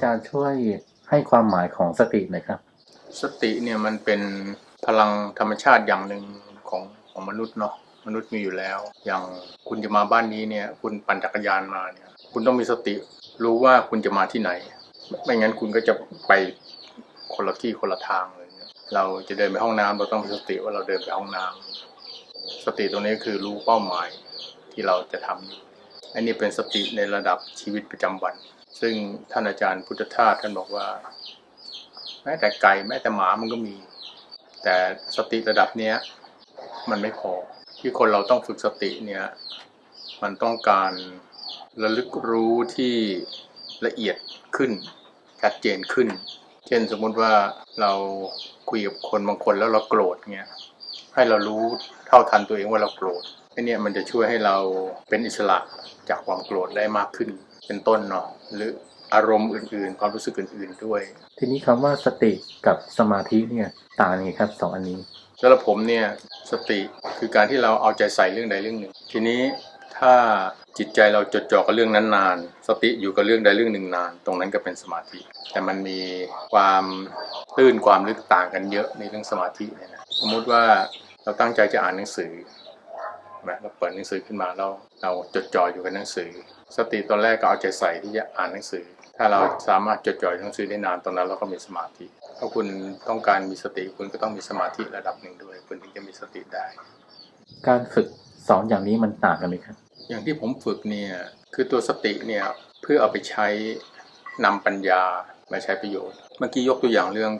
อาจารย์ช่วยให้ความหมายของสติหน่อยครับ สติเนี่ยมันเป็นพลังธรรมชาติอย่างหนึ่งของของมนุษย์เนาะมนุษย์มีอยู่แล้ว อย่างคุณจะมาบ้านนี้เนี่ย คุณปั่นจักรยานมาเนี่ย คุณต้องมีสติรู้ว่าคุณจะมาที่ไหน ไม่งั้นคุณก็จะไปคนละที่คนละทางเลยเราจะเดินไปห้องน้ำเราต้องมีสติว่าเราเดินไปห้องน้ำสติตรงนี้คือรู้เป้าหมายที่เราจะทำอยู่อันนี้เป็นสติในระดับชีวิตประจำวัน ซึ่งท่านอาจารย์พุทธทาสท่านบอกว่า แม้แต่ไก่แม้แต่หมามันก็มี แต่สติระดับเนี้ยมันไม่พอที่คนเราต้องฝึกสติเนี่ยมันต้องการระลึกรู้ที่ละเอียดขึ้นชัดเจนขึ้น เช่นสมมุติว่าเราคุยกับคนบางคนแล้วเราโกรธเงี้ยให้เรารู้เท่าทันตัวเองว่าเราโกรธไอ้เนี่ยมันจะช่วยให้เราเป็นอิสระจากความโกรธได้มากขึ้น เป็นต้นเนาะหรืออารมณ์อื่นๆ ความรู้สึกอื่น ๆด้วย ทีนี้คำว่าสติกับสมาธิเนี่ยต่างยังไงครับสองอันนี้สำหรับผมเนี่ยสติคือการที่เราเอาใจใส่เรื่องใดเรื่องหนึ่ง ทีนี้ถ้าจิตใจเราจดจ่อกับเรื่องนั้นนาน สติอยู่กับเรื่องใดเรื่องหนึ่งนาน ตรงนั้นก็เป็นสมาธิ แต่มันมีความตื้นความลึกต่างกันเยอะในเรื่องสมาธิเนี่ยนะสมมุติว่าเราตั้งใจจะอ่านหนังสือ นะเราเปิดหนังสือขึ้นมาแล้วเราจดจ่ออยู่กับหนังสือ สติตอนแรกก็เอาใจใส่ที่จะอ่านหนังสือ ถ้าเราสามารถจดจ่ออยู่กับหนังสือได้นานตอนนั้นเราก็มีสมาธิถ้าคุณต้องการมีสติคุณก็ต้องมีสมาธิระดับหนึ่งด้วย คุณถึงจะมีสติได้ การฝึกสองอย่างนี้มันต่างกันไหมครับ อย่างที่ผมฝึกเนี่ยคือตัวสติเนี่ยเพื่อเอาไปใช้นำปัญญามาใช้ประโยชน์ เมื่อกี้ยกตัวอย่างเรื่อง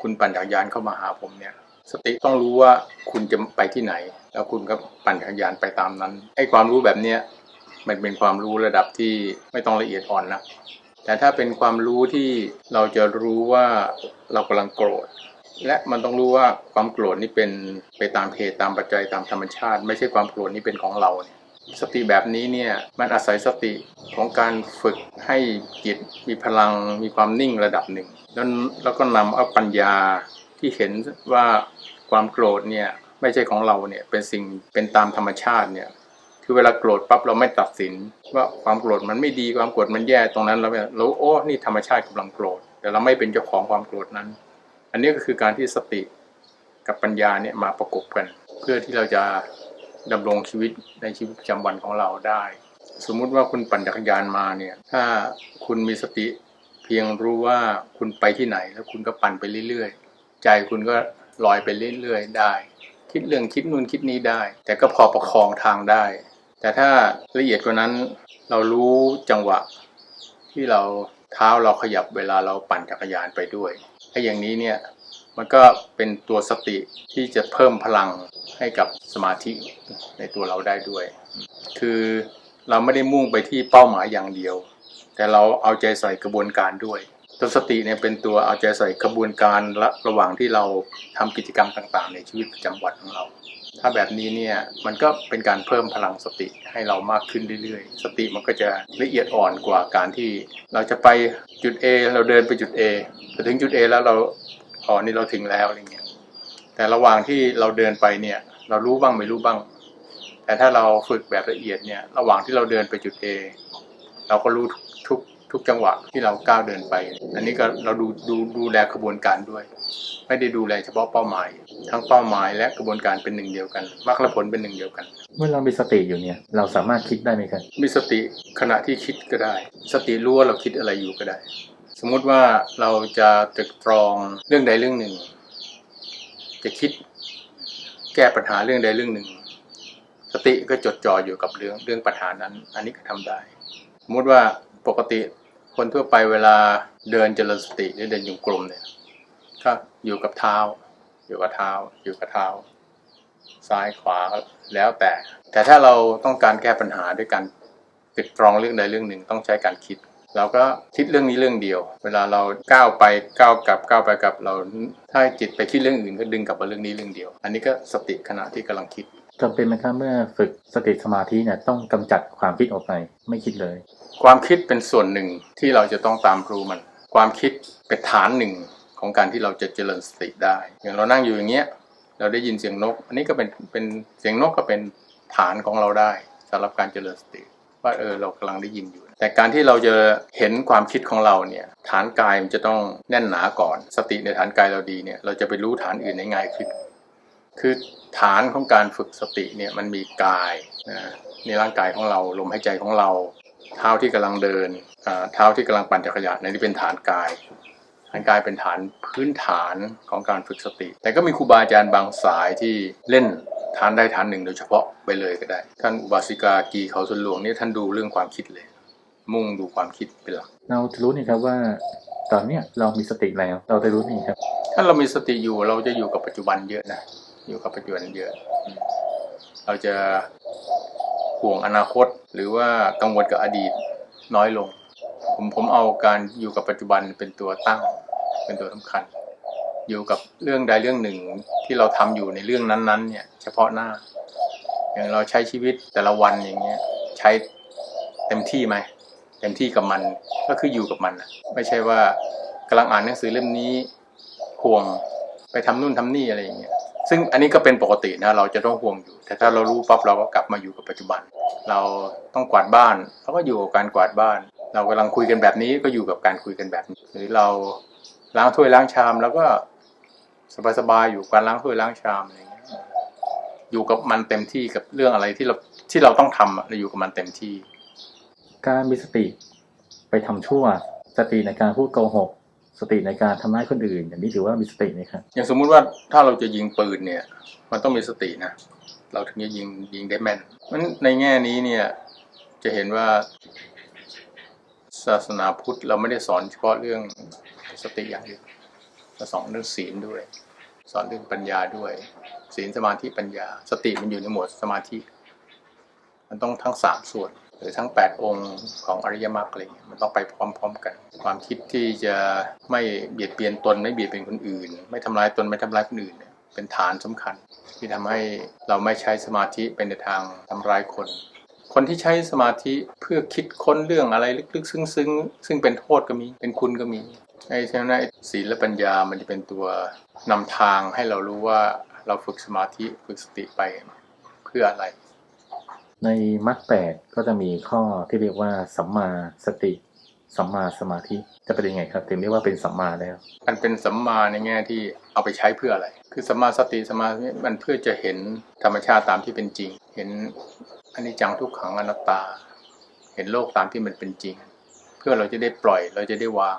คุณปั่นจักรยานเข้ามาหาผมเนี่ย สติต้องรู้ว่าคุณจะไปที่ไหน แล้วคุณก็ปั่นจักรยานไปตามนั้นไอ้ความรู้แบบเนี้ยมันเป็นความรู้ระดับที่ไม่ต้องละเอียดอ่อนนะแต่ถ้าเป็นความรู้ที่เราจะรู้ว่าเรากำลังโกรธ และมันต้องรู้ว่าความโกรธนี่เป็นไปตามเหตุตามปัจจัยตามธรรมชาติ ไม่ใช่ความโกรธนี่เป็นของเราเนี่ยสติแบบนี้เนี่ยมันอาศัยสติของการฝึกให้จิตมีพลังมีความนิ่งระดับหนึ่ง แล้วแล้วก็นำเอาปัญญาที่เห็นว่าความโกรธเนี่ย ไม่ใช่ของเราเนี่ยเป็นสิ่งเป็นตามธรรมชาติเนี่ยคือเวลาโกรธปั๊บเราไม่ตัดสิน ว่าความโกรธมันไม่ดีความโกรธมันแย่ตรงนั้นเราเราโอ้นี่ธรรมชาติกำลังโกรธ แต่เราไม่เป็นเจ้าของความโกรธนั้น อันนี้ก็คือการที่สติกับปัญญาเนี่ยมาประกบกัน เพื่อที่เราจะดำรงชีวิตในชีวิตประจำวันของเราได้ สมมุติว่าคุณปั่นจักรยานมาเนี่ยถ้าคุณมีสติเพียงรู้ว่าคุณไปที่ไหน แล้วคุณก็ปั่นไปเรื่อยๆ ใจคุณก็ลอยไปเรื่อยๆ ได้ คิดเรื่องคิดนู่นคิดนี้ได้ แต่ก็พอประคองทางได้ แต่ถ้าละเอียดกว่านั้นเรารู้จังหวะ ที่เราเท้าเราขยับเวลาเราปั่นจักรยานไปด้วยไอ้อย่างนี้เนี่ยมันก็เป็นตัวสติที่จะเพิ่มพลังให้กับสมาธิในตัวเราได้ด้วย คือเราไม่ได้มุ่งไปที่เป้าหมายอย่างเดียว แต่เราเอาใจใส่กระบวนการด้วย ตัวสติเนี่ยเป็นตัวเอาใจใส่กระบวนการระระหว่างที่เราทำกิจกรรมต่างๆ ในชีวิตประจำวันของเรา ถ้าแบบนี้เนี่ยมันก็เป็นการเพิ่มพลังสติให้เรามากขึ้นเรื่อยๆ สติมันก็จะละเอียดอ่อนกว่าการที่เราจะไปจุด A เราเดินไปจุด A พอถึงจุด A แล้วเราอ๋อนี่เราถึงแล้วอะไรเงี้ยแต่ระหว่างที่เราเดินไปเนี่ยเรารู้บ้างไม่รู้บ้าง แต่ถ้าเราฝึกแบบละเอียดเนี่ยระหว่างที่เราเดินไปจุด A เราก็รู้ทุก ทุกจังหวะที่เราก้าวเดินไป อันนี้ก็เราดูดูดูแลกระบวนการด้วย ไม่ได้ดูแลเฉพาะเป้าหมาย ทั้งเป้าหมายและกระบวนการเป็นหนึ่งเดียวกันมรรคและผลเป็นหนึ่งเดียวกัน เมื่อเรามีสติอยู่เนี่ย เราสามารถคิดได้ไหมครับมีสติขณะที่คิดก็ได้ สติรู้ว่าเราคิดอะไรอยู่ก็ได้ สมมุติว่าเราจะตรึกตรองเรื่องใดเรื่องหนึ่ง จะคิดแก้ปัญหาเรื่องใดเรื่องหนึ่ง สติก็จดจ่ออยู่กับเรื่องเรื่องปัญหานั้น อันนี้ก็ทำได้ สมมุติว่า ปกติคนทั่วไปเวลาเดินเจริญสติหรือเดินโยงกลมเนี่ยก็อยู่กับเท้า อยู่กับเท้า อยู่กับเท้า ซ้ายขวาแล้วแต่ แต่ถ้าเราต้องการแก้ปัญหาด้วยการตรึกตรองเรื่องใดเรื่องหนึ่งต้องใช้การคิดเราก็คิดเรื่องนี้เรื่องเดียว เวลาเราก้าวไปก้าวกลับก้าวไปกลับเราถ้าจิตไปคิดเรื่องอื่นก็ดึงกลับมาเรื่องนี้เรื่องเดียว อันนี้ก็สติขณะที่กำลังคิด จำเป็นไหมครับเมื่อฝึกสติสมาธิเนี่ยต้องกำจัดความคิดออกไปไม่คิดเลย ความคิดเป็นส่วนหนึ่งที่เราจะต้องตามรู้มัน ความคิดเป็นฐานหนึ่งของการที่เราจะเจริญสติได้ อย่างเรานั่งอยู่อย่างเงี้ยเราได้ยินเสียงนก อันนี้ก็เป็นเป็นเสียงนกก็เป็นฐานของเราได้สำหรับการเจริญสติ ว่าเออเรากำลังได้ยินอยู่ แต่การที่เราจะเห็นความคิดของเราเนี่ยฐานกายมันจะต้องแน่นหนาก่อน สติในฐานกายเราดีเนี่ยเราจะไปรู้ฐานอื่นได้ง่ายขึ้น คือฐานของการฝึกสติเนี่ยมันมีกายนะในร่างกายของเราลมหายใจของเรา เท้าที่กำลังเดินอ่าเท้าที่กำลังปั่นจักรยานในนี่เป็นฐานกายฐานกายเป็นฐานพื้นฐานของการฝึกสติ แต่ก็มีครูบาอาจารย์บางสายที่เล่นฐานใดฐานหนึ่งโดยเฉพาะไปเลยก็ได้ ท่านอุบาสิกากีเขาส่วนหลวงนี่ท่านดูเรื่องความคิดเลย มุ่งดูความคิดเป็นหลักเราจะรู้นี่ครับว่าตอนเนี้ยเรามีสติแล้ว เราจะรู้นี่ครับ ถ้าเรามีสติอยู่เราจะอยู่กับปัจจุบันเยอะนะ อยู่กับปัจจุบันเยอะ เราจะห่วงอนาคตหรือว่ากังวลกับอดีตน้อยลง ผมผมเอาการอยู่กับปัจจุบันเป็นตัวตั้ง เป็นตัวสำคัญ อยู่กับเรื่องใดเรื่องหนึ่งที่เราทำอยู่ในเรื่องนั้นๆ เนี่ย เฉพาะหน้า อย่างเราใช้ชีวิตแต่ละวันอย่างเงี้ย ใช้เต็มที่ไหมเต็มที่กับมันก็คืออยู่กับมันนะไม่ใช่ว่ากำลังอ่านหนังสือเล่มนี้ห่วงไปทำนู่นทำนี่อะไรอย่างเงี้ย ซึ่งอันนี้ก็เป็นปกตินะเราจะต้องห่วงอยู่ แต่ถ้าเรารู้ปั๊บเราก็กลับมาอยู่กับปัจจุบัน เราต้องกวาดบ้านเราก็อยู่กับการกวาดบ้าน เรากำลังคุยกันแบบนี้ก็อยู่กับการคุยกันแบบนี้ หรือเราล้างถ้วยล้างชามแล้วก็สบายๆอยู่กับการล้างถ้วยล้างชามอะไรเงี้ยอยู่กับมันเต็มที่กับเรื่องอะไรที่เราที่เราต้องทำเราอยู่กับมันเต็มที่ การมีสติไปทำชั่ว สติในการพูดโกหก สติในการทำร้ายคนอื่น อย่างนี้ถือว่ามีสติไหมครับอย่างสมมุติว่าถ้าเราจะยิงปืนเนี่ย มันต้องมีสตินะเราถึงจะยิงยิงได้แม่นมันในแง่นี้เนี่ย จะเห็นว่าศาสนาพุทธเราไม่ได้สอนเฉพาะเรื่องสติอย่างเดียวเราสอนเรื่องศีลด้วย สอนเรื่องปัญญาด้วย ศีลสมาธิปัญญา สติมันอยู่ในหมวดสมาธิ มันต้องทั้งสามส่วน หรือทั้ง 8 องค์ของอริยมรรคอะไรเงี้ยมันต้องไปพร้อม ๆ กัน ความคิดที่จะไม่เบียดเบียนตนไม่เบียดเบียนคนอื่น ไม่ทำร้ายตนไม่ทำร้ายคนอื่นเป็นฐานสำคัญ ที่ทำให้เราไม่ใช้สมาธิเป็นในทางทำร้ายคน คนที่ใช้สมาธิเพื่อคิดค้นเรื่องอะไรลึกๆ ซึ้งๆ ซึ่งเป็นโทษก็มีเป็นคุณก็มีไอ้ฉะนั้นศีลและปัญญามันจะเป็นตัวนำทางให้เรารู้ว่าเราฝึกสมาธิฝึกสติไปเพื่ออะไร ในมรรคแปดก็จะมีข้อที่เรียกว่าสัมมาสติ สัมมาสมาธิจะเป็นยังไงครับถึงเรียกว่าเป็นสัมมาแล้วมันเป็นสัมมาในแง่ที่เอาไปใช้เพื่ออะไร คือสัมมาสติสัมมามาธิมันเพื่อจะเห็นธรรมชาติตามที่เป็นจริง เห็นอันิจจังทุกขังอนัตตา เห็นโลกตามที่มันเป็นจริง เพื่อเราจะได้ปล่อยเราจะได้วาง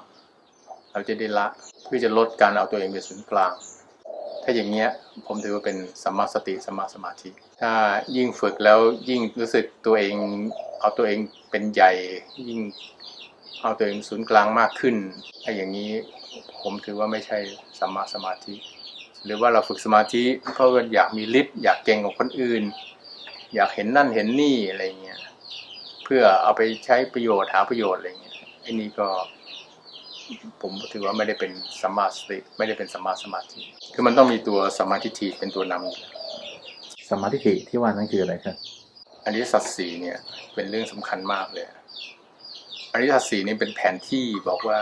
เราจะได้ละเพื่อจะลดการเอาตัวเองเป็นศูนย์กลาง ถ้าอย่างเงี้ยผมถือว่าเป็นสัมมาสติสัมมาสมาธิ ถ้ายิ่งฝึกแล้วยิ่งรู้สึกตัวเองเอาตัวเองเป็นใหญ่ ยิ่งเอาตัวเองศูนย์กลางมากขึ้นไอ้อย่างนี้ผมถือว่าไม่ใช่สัมมาสมาธิ หรือว่าเราฝึกสมาธิเพราะอยากมีฤทธิ์อยากเก่งกว่าคนอื่น อยากเห็นนั่นเห็นนี่อะไรเงี้ยเพื่อเอาไปใช้ประโยชน์หาประโยชน์อะไรเงี้ยไอ้นี่ก็ ผมถือว่าไม่ได้เป็นสัมมาสติไม่ได้เป็นสัมมาสมาธิคือมันต้องมีตัวสัมมาทิฏฐิเป็นตัวนำสมาธิที่ว่านั้นคืออะไรครับอริยสัจสี่เนี่ยเป็นเรื่องสำคัญมากเลยอริยสัจสี่นี่เป็นแผนที่บอกว่า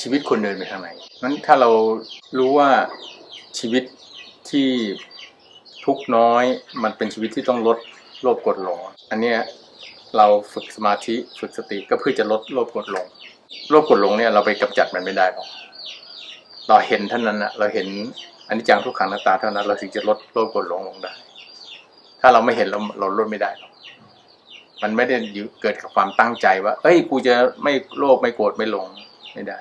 ชีวิตควรเดินไปทางไหนนั้นถ้าเรารู้ว่าชีวิตที่ทุกข์น้อยมันเป็นชีวิตที่ต้องลดโลภกดหลง อันเนี้ยเราฝึกสมาธิฝึกสติก็เพื่อจะลดโลภกดหลง โลภกดหลงเนี่ยเราไปกำจัดมันไม่ได้หรอกเราเห็นเท่านั้นนะเราเห็นอันิจจังทุกขังนัตตาเท่านั้น เราถึงจะลดโลภกดหลงลงได้ ถ้าเราไม่เห็นเราเราลดไม่ได้หรอกมันไม่ได้เกิดกับความตั้งใจว่า เอ้ยกูจะไม่โลภไม่โกรธไม่หลงไม่ได้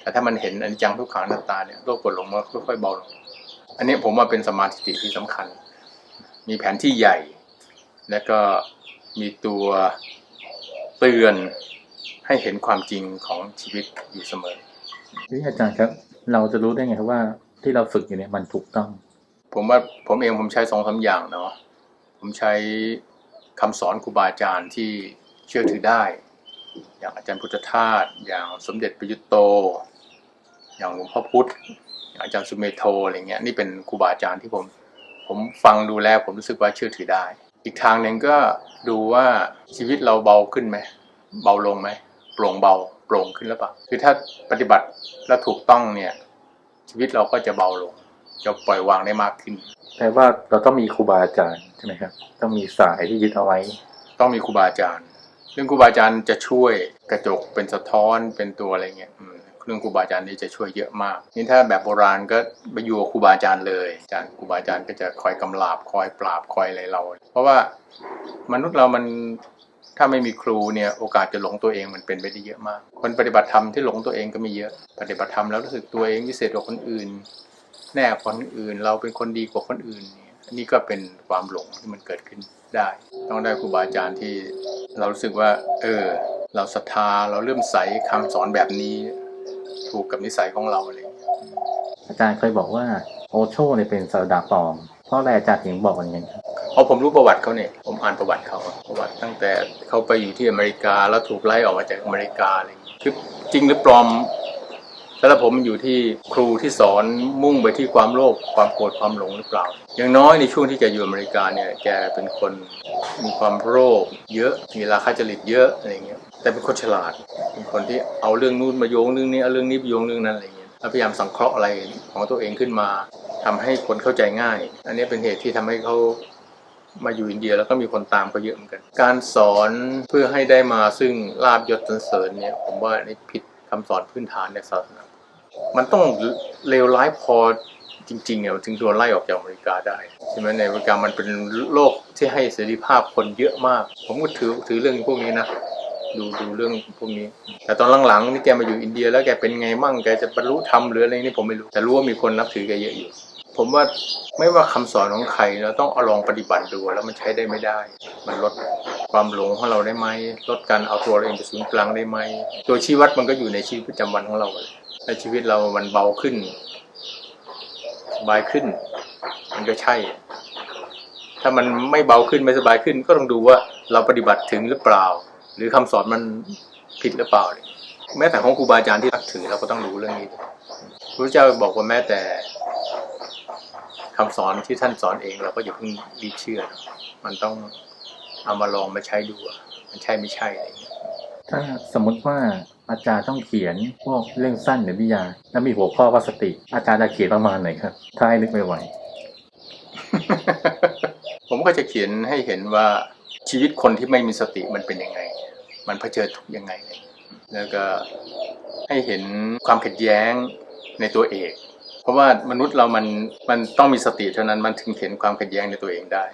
แต่ถ้ามันเห็นอันิจจังทุกขังนัตตาเนี่ยโลภโกรธหลงมันค่อยๆเบาลงอันนี้ผมว่าเป็นสมาธิที่สำคัญ มีแผนที่ใหญ่ และก็มีตัวเตือน ให้เห็นความจริงของชีวิตอยู่เสมอที่อาจารย์ครับ เราจะรู้ได้ไงครับว่าที่เราฝึกอยู่เนี่ยมันถูกต้อง ผมว่าผมเองผมใช้สองสาอย่างเนาะผมใช้คำสอนครูบาอาจารย์ที่เชื่อถือได้ อย่างอาจารย์พุทธทาสอย่างสมเด็จประยุตโต อย่างหลวงพ่อพุธอย่างอาจารย์สุเมโทอะไรเงี้ยนี่เป็นครูบาอาจารย์ที่ผมผมฟังดูแล้วผมรู้สึกว่าเชื่อถือได้ อีกทางหนึ่งก็ดูว่าชีวิตเราเบาขึ้นไหมเบาลงไหม โปร่งเบาโปร่งขึ้นหรือเปล่าคือถ้าปฏิบัติแล้วถูกต้องเนี่ย ชีวิตเราก็จะเบาลง จะปล่อยวางได้มากขึ้นแปลว่าเราต้องมีครูบาอาจารย์ใช่ไหมครับ ต้องมีสายที่ยึดเอาไว้ ต้องมีครูบาอาจารย์เรื่องครูบาอาจารย์จะช่วยกระจกเป็นสะท้อนเป็นตัวอะไรเงี้ยอืมเรื่องครูบาอาจารย์นี่จะช่วยเยอะมากนี่ถ้าแบบโบราณก็ไปอยู่กับครูบาอาจารย์เลยอาจารย์ครูบาอาจารย์ก็จะคอยกำลาบคอยปราบคอยอะไรเรา เพราะว่ามนุษย์เรามัน ถ้าไม่มีครูเนี่ยโอกาสจะหลงตัวเองมันเป็นไปได้เยอะมาก คนปฏิบัติธรรมที่หลงตัวเองก็มีเยอะ ปฏิบัติธรรมแล้วรู้สึกตัวเองพิเศษกว่าคนอื่น แน่กว่าคนอื่นเราเป็นคนดีกว่าคนอื่นนี่นี่ก็เป็นความหลงที่มันเกิดขึ้นได้ ต้องได้ครูบาอาจารย์ที่เรารู้สึกว่า เออ เราศรัทธาเราเริ่อมใสคำสอนแบบนี้ ถูกกับนิสัยของเราอะไรอางเงี้ยอาจารย์เคยบอกว่าโอโชเนี่ยเป็นศาสดาปลอมเพราะอะไรอาจารย์ถึงบอกอย่างนี้ครับ พราะผมรู้ประวัติเขาเนี่ยผมอ่านประวัติเขาประวัติตั้งแต่เขาไปอยู่ที่อเมริกาแล้วถูกไล่ออกมาจากอเมริกาอะไรคือจริงหรือปลอมสำหรับผมอยู่ที่ครูที่สอนมุ่งไปที่ความโลภความโกรธความหลงหรือเปล่า อย่างน้อยในช่วงที่แกอยู่อเมริกาเนี่ยแกเป็นคนมีความโลภเยอะมีราคาจริตเยอะอะไรเงี้ยแต่เป็นคนฉลาดเป็นคนที่เอาเรื่องนู้นมาโยงเรื่องนี้เอาเรื่องนี้ไปโยงเรื่องนั้นอะไรเงี้ยแล้วพยายามสังเคราะห์อะไรของตัวเองขึ้นมาทำให้คนเข้าใจง่าย อันนี้เป็นเหตุที่ทำให้เขา มาอยู่อินเดียแล้วก็มีคนตามเขาเยอะเหมือนกัน การสอนเพื่อให้ได้มาซึ่งลาบยศสรรเสริญเนี่ย ผมว่านี่ผิดคำสอนพื้นฐานในศาสนา มันต้องเลวร้ายพอจริงๆเนี่ยถึงโดนไล่ออกจากอเมริกาได้ใช่ไหมในอเมริกามันเป็นโลกที่ให้เสรีภาพคนเยอะมาก ผมก็ถือถือเรื่องพวกนี้นะดูดูเรื่องพวกนี้ แต่ตอนหลังๆนี่แกมาอยู่อินเดียแล้วแกเป็นไงมั่งแกจะบรรลุธรรมหรืออะไรนี่ผมไม่รู้แต่รู้ว่ามีคนนับถือแกเยอะอยู่ ผมว่าไม่ว่าคำสอนของใครเราต้องเอาลองปฏิบัติดูแล้วมันใช้ได้ไม่ได้ มันลดความหลงของเราได้ไหมลดการเอาตัวเราเองไปศูนย์กลางได้ไหมตัวชี้วัดมันก็อยู่ในชีวิตประจำวันของเราเลยในชีวิตเรามันเบาขึ้นสบายขึ้น มันก็ใช่ ถ้ามันไม่เบาขึ้นไม่สบายขึ้น ก็ต้องดูว่าเราปฏิบัติถึงหรือเปล่า หรือคำสอนมันผิดหรือเปล่าแม้แต่ของครูบาอาจารย์ที่นับถือเราก็ต้องรู้เรื่องนี้พระเจ้าบอกว่าแม้แต่ คำสอนที่ท่านสอนเอง เราก็อย่าเพิ่งรีบเชื่อ มันต้องเอามาลองมาใช้ดูว่ามันใช่ไม่ใช่อะไรอย่างเงี้ยถ้าสมมติว่าอาจารย์ต้องเขียนพวกเรื่องสั้นหรือวิทยา แล้วมีหัวข้อว่าสติ อาจารย์จะเขียนประมาณไหนครับ ถ้าให้นึกไม่ไหว ผมก็จะเขียนให้เห็นว่าชีวิตคนที่ไม่มีสติมันเป็นยังไง มันเผชิญทุกข์ยังไง แล้วก็ให้เห็นความขัดแย้งในตัวเอก เพราะว่ามนุษย์เรามันมันต้องมีสติเท่านั้นมันถึงเห็นความขัดแย้งในตัวเองได้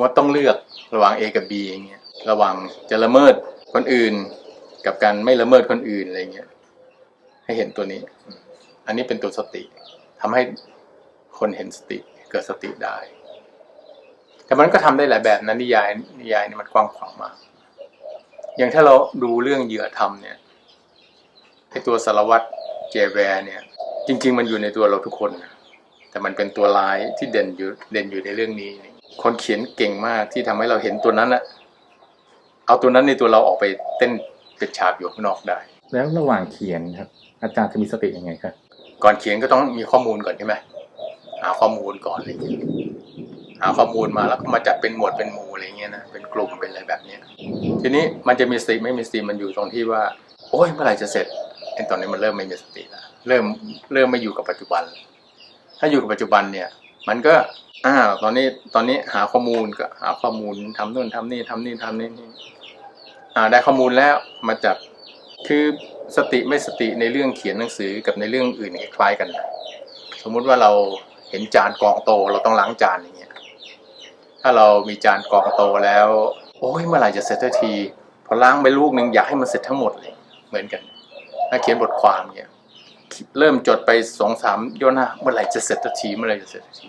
ว่าต้องเลือกระหว่าง A กับ B อย่างเงี้ยระหว่างจะละเมิดคนอื่น กับการไม่ละเมิดคนอื่นอะไรเงี้ยให้เห็นตัวนี้ อันนี้เป็นตัวสติทำให้คนเห็นสติเกิดสติได้ แต่มันก็ทำได้หลายแบบนะนิยายนิยายนี่มันกว้างขวางมาก อย่างถ้าเราดูเรื่องเหยื่อทำเนี่ยไอตัวสารวัตรเจแวร์เนี่ย จริง ๆ มันอยู่ในตัวเราทุกคนนะแต่มันเป็นตัวร้ายที่เด่นอยู่เด่นอยู่ในเรื่องนี้ คนเขียนเก่งมากที่ทำให้เราเห็นตัวนั้นอะเอาตัวนั้นในตัวเราออกไปเต้นเป็ดฉาบอยู่ข้างนอกได้ แล้วระหว่างเขียนครับ อาจารย์จะมีสติยังไงครับก่อนเขียนก็ต้องมีข้อมูลก่อนใช่ไหมหาข้อมูลก่อนอะไรอย่างเงี้ยหาข้อมูลมาแล้วก็มาจัดเป็นหมวดเป็นหมู่อะไรเงี้ยนะเป็นกลุ่มเป็นอะไรแบบเนี้ยทีนี้มันจะมีสติไม่มีสติมันอยู่ตรงที่ว่า โอ้ยเมื่อไหร่จะเสร็จไอ้ตอนนี้มันเริ่มไม่มีสติแล้ว เริ่มเริ่มไม่อยู่กับปัจจุบัน ถ้าอยู่กับปัจจุบันเนี่ย มันก็อ่าตอนนี้ตอนนี้หาข้อมูลก็หาข้อมูลทำนู่นทำนี่ทำนี่ทำนี่นี่อ่าได้ข้อมูลแล้วมาจัดคือสติไม่สติในเรื่องเขียนหนังสือกับในเรื่องอื่นคล้ายกันนะสมมุติว่าเราเห็นจานกองโตเราต้องล้างจานอย่างเงี้ยถ้าเรามีจานกองโตแล้ว โอ้ยเมื่อไหร่จะเสร็จสักทีพอล้างไปลูกหนึ่งอยากให้มันเสร็จทั้งหมดเลย เหมือนกันถ้าเขียนบทความเนี่ย เริ่มจดไปสองสามย่อหน้า เมื่อไหร่จะเสร็จสักทีเมื่อไหร่จะเสร็จสักที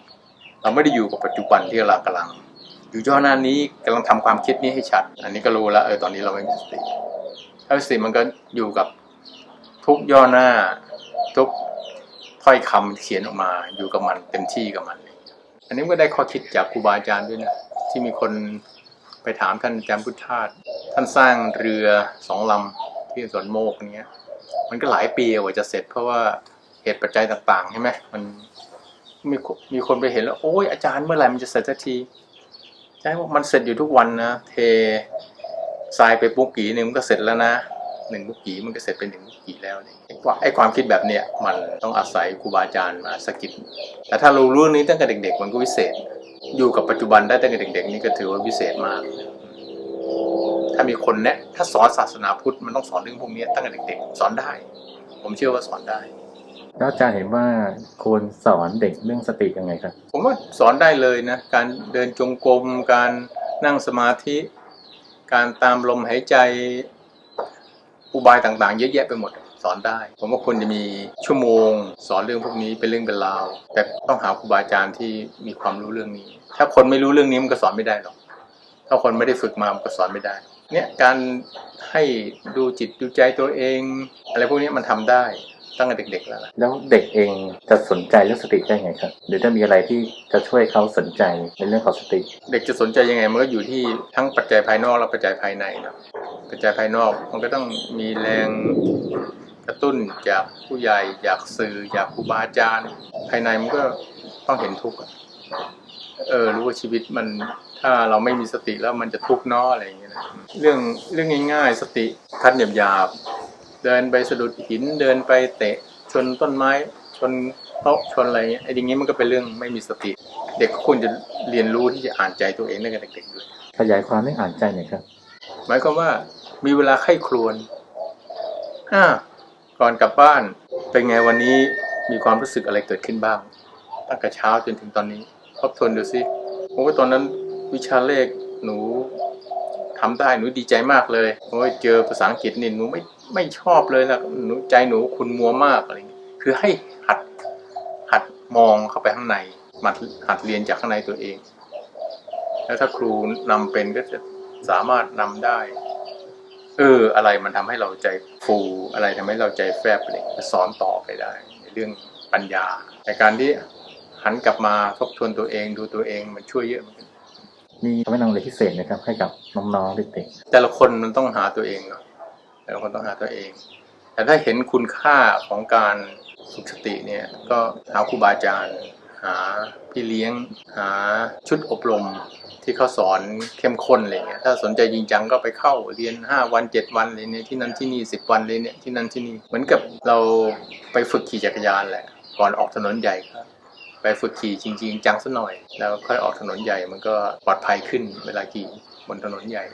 เราไม่ได้อยู่กับปัจจุบันที่เรากำลัง อยู่ย่อหน้านี้กำลังทำความคิดนี้ให้ชัด อันนี้ก็รู้แล้วเออตอนนี้เราไม่มีสติถ้าสติมันก็อยู่กับทุกย่อหน้า ทุกถ้อยคำเขียนออกมา อยู่กับมันเต็มที่กับมัน อันนี้ก็ได้ข้อคิดจากครูบาอาจารย์ด้วยนะที่มีคนไปถามท่านอาจารย์พุทธทาสท่านสร้างเรือสองลำที่สวนโมกเนี้ย มันก็หลายปีกว่าจะเสร็จ เพราะว่าเหตุปัจจัยต่างๆใช่ไหมมันมีมีคนไปเห็นแล้วโอ้ยอาจารย์เมื่อไหร่มันจะเสร็จสักทีใช่ว่ามันเสร็จอยู่ทุกวันนะเททรายไปปุ๊กกี่หนึ่งมันก็เสร็จแล้วนะหนึ่งปุ๊กกี่มันก็เสร็จเป็นหนึ่งปุ๊กกี่แล้วเนี่ยไอ้ความไอ้ความคิดแบบเนี้ยมันต้องอาศัยครูบาอาจารย์มาสกิดแต่ถ้าเรารู้เรื่องนี้ตั้งแต่เด็ก ๆ มันก็วิเศษ อยู่กับปัจจุบันได้ตั้งแต่เด็ก ๆ นี่ก็ถือว่าวิเศษมาก ถ้ามีคนแนะ ถ้าสอนศาสนาพุทธมันต้องสอนเรื่องพวกนี้ตั้งแต่เด็กๆ สอนได้ ผมเชื่อว่าสอนได้แล้วอาจารย์เห็นว่าควรสอนเด็กเรื่องสติยังไงครับ ผมว่าสอนได้เลยนะ การเดินจงกรม การนั่งสมาธิ การตามลมหายใจ อุบายต่างๆ เยอะแยะไปหมดสอนได้ ผมว่าควรจะมีชั่วโมง สอนเรื่องพวกนี้เป็นเรื่องเป็นราว แต่ต้องหาครูบาอาจารย์ที่มีความรู้เรื่องนี้ ถ้าคนไม่รู้เรื่องนี้มันก็สอนไม่ได้หรอก ถ้าคนไม่ได้ฝึกมามันก็สอนไม่ได้ เนี่ยการให้ดูจิตดูใจตัวเอง อะไรพวกนี้มันทำได้ตั้งแต่เด็กๆแล้วล่ะแล้วเด็กเองจะสนใจเรื่องสติได้ไงครับ หรือจะมีอะไรที่จะช่วยเขาสนใจในเรื่องของสติ เด็กจะสนใจยังไงมันก็อยู่ที่ทั้งปัจจัยภายนอกและปัจจัยภายในเนาะปัจจัยภายนอกมันก็ต้องมีแรงกระตุ้นจากผู้ใหญ่จากสื่อจากครูบาอาจารย์ ภายในมันก็ต้องเห็นทุกข์อะเออรู้ว่าชีวิตมัน ถ้าเราไม่มีสติแล้วมันจะทุกข์เนาะอะไรอย่างเงี้ยนะเรื่องเรื่องง่าย ๆ สติคัดหยาบๆเดินไปสะดุดหินเดินไปเตะชนต้นไม้ชนโต๊ะชนอะไรเงี้ยไอ้อย่างงี้มันก็เป็นเรื่องไม่มีสติ เด็กก็ควรจะเรียนรู้ที่จะอ่านใจตัวเองตั้งแต่เด็กๆด้วยขยายความเรื่องอ่านใจหน่อยครับหมายความว่ามีเวลาไข้ครวนอ่าก่อนกลับบ้านเป็นไงวันนี้มีความรู้สึกอะไรเกิดขึ้นบ้าง ตั้งแต่เช้าจนถึงตอนนี้ทบทวนดูสิผมว่าตอนนั้น วิชาเลขหนูทำได้หนูดีใจมากเลยโอ้ยเจอภาษาอังกฤษนี่หนูไม่ไม่ชอบเลยนะหนูใจหนูคุณมัวมากอะไรอย่างเงี้ยคือให้หัดหัดมองเข้าไปข้างในหัดหัดเรียนจากข้างในตัวเอง แล้วถ้าครูนำเป็นก็จะสามารถนำได้ เออ อะไรมันทำให้เราใจฟูอะไรทำให้เราใจแฟบอะไรจะสอนต่อไปได้ในเรื่องปัญญาในการที่หันกลับมาทบทวนตัวเองดูตัวเองมันช่วยเยอะเหมือนกัน มีคำแนะนำอะไรพิเศษนะครับ ให้กับน้องๆเด็กๆแต่ละคนมันต้องหาตัวเองเนาะแต่ละคนต้องหาตัวเอง แต่ถ้าเห็นคุณค่าของการฝึกสติเนี่ยก็หาครูบาอาจารย์ หาพี่เลี้ยง หาชุดอบรมที่เขาสอนเข้มข้นอะไรเงี้ยถ้าสนใจจริงจังก็ไปเข้าเรียน 5 วัน 7 วันเลยเนี่ยที่นั่นที่นี่10 วันเลยเนี่ยที่นั่นที่นี่เหมือนกับเราไปฝึกขี่จักรยานแหละก่อนออกถนนใหญ่ครับ ไปฝึกขี่จริง ๆ จังสัหน่อย แล้วค่อยออกถนนใหญ่มันก็ปลอดภัยขึ้นเวลาขี่บนถนนใหญ่